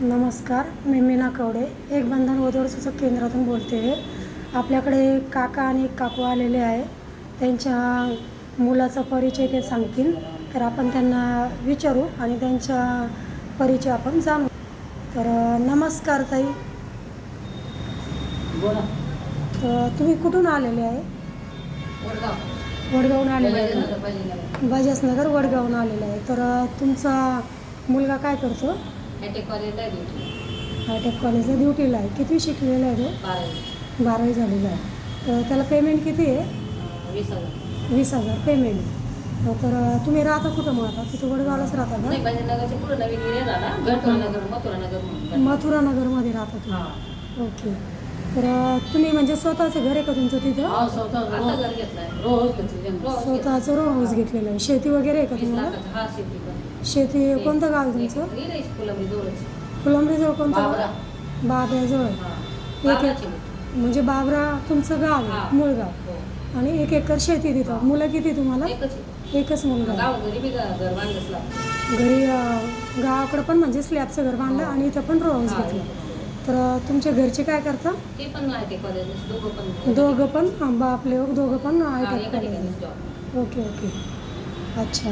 नमस्कार मी मीना कवडे एक बंधन सूचक केंद्रातून बोलते. आहे आपल्याकडे काका आणि एक काकू आलेले आहे. त्यांच्या मुलाचा परिचय ते सांगतील. तर आपण त्यांना विचारू आणि त्यांचा परिचय आपण जाणू. तर नमस्कार ताई. बोला. तर तुम्ही कुठून आलेले आहे? वडगाव. वडगावहून आलेले आहे बजाजनगर, वडगावहून आलेले आहे. तर तुमचा मुलगा काय करतो? हायटेक कॉलेजला आहे ड्युटी. हायटेक कॉलेजला ड्युटीला आहे किती शिकलेला आहे तो बारावी. बारावी झालेला आहे तर त्याला पेमेंट किती आहे अं, वीस हजार. वीस हजार पेमेंट आहे तर तुम्ही राहता कुठं मग आता तिथं वडगावलाच राहता नाही, का पुढं नवीन. गडतोळनगर, मथुरानगर म्हणून. मथुरा नगरमध्ये राहता हा. तुम्ही ओके तर तुम्ही म्हणजे स्वतःचं घर आहे का तुमचं तिथं हो, स्वतः आता घर घेतलाय. रोज घेतली, रोज घेतली. स्वतःचं रो हाऊस घेतलेलं आहे शेती वगैरे आहे का वीस तुम्हाला लाखाचं. हा, शेती पण. शेती कोणतं गाव आहे तुमचं फुलंब्री जवळच. फुलंब्रीजवळ कोणतं बाबरा. गाव बाब्याजवळ हा. एक बाबराची एक. म्हणजे बाबरा तुमचं गाव हा. आहे मूळ गाव हो. आणि एक एकर शेती तिथं मुलं किती तुम्हाला एकच आहे. एकच मुलगा आहे. गाव घरी बी घर घर बांधलंच लागतं. घरी अ, गावाकडं पण म्हणजे स्लॅबचं घर बांधलं आणि इथं पण रो हाऊस हा, घेतलं तर तुमच्या घरचे काय करता? ते पण कॉलेज दोघं पण दोघं पण? आंबा आपले दोघं पण आय जॉब ओके ओके. अच्छा.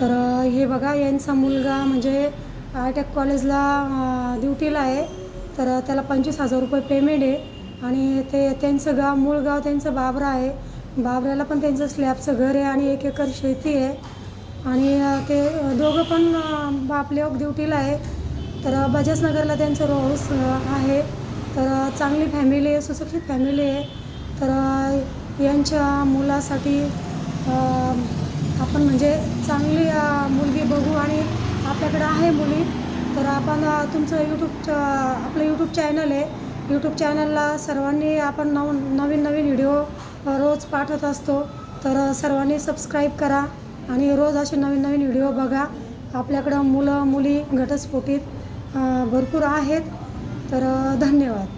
तर हे बघा यांचा मुलगा म्हणजे आयटेक कॉलेजला अ, ड्युटीला आहे. तर त्याला पंचवीस हजार रुपये पेमेंट आहे. आणि ते त्यांचं गाव मूळ गाव त्यांचं बाबरा आहे. बाबऱ्याला पण त्यांचं स्लॅबचं घर आहे आणि एक एकर शेती आहे. आणि ते दोघं पण बापले ड्युटीला आहे. तर अ, बजाजनगरला त्यांचं रो आहे. तर चांगली फॅमिली आहे सुशिक्षित फॅमिली आहे. तर यांच्या मुलासाठी आपण म्हणजे चांगली मुलगी बघू आणि आपल्याकडे आहे मुली. तर आपण तुमचं यूट्यूब आपलं यूट्यूब चॅनल आहे. यूट्यूब चॅनलला सर्वांनी आपण नव नवीन नवीन व्हिडिओ रोज पाठवत असतो. तर सर्वांनी सबस्क्राईब करा आणि रोज असे नवीन नवीन व्हिडिओ बघा. आपल्याकडं मुलं मुली घटस्फोटीत भरपूर आहेत. तर धन्यवाद.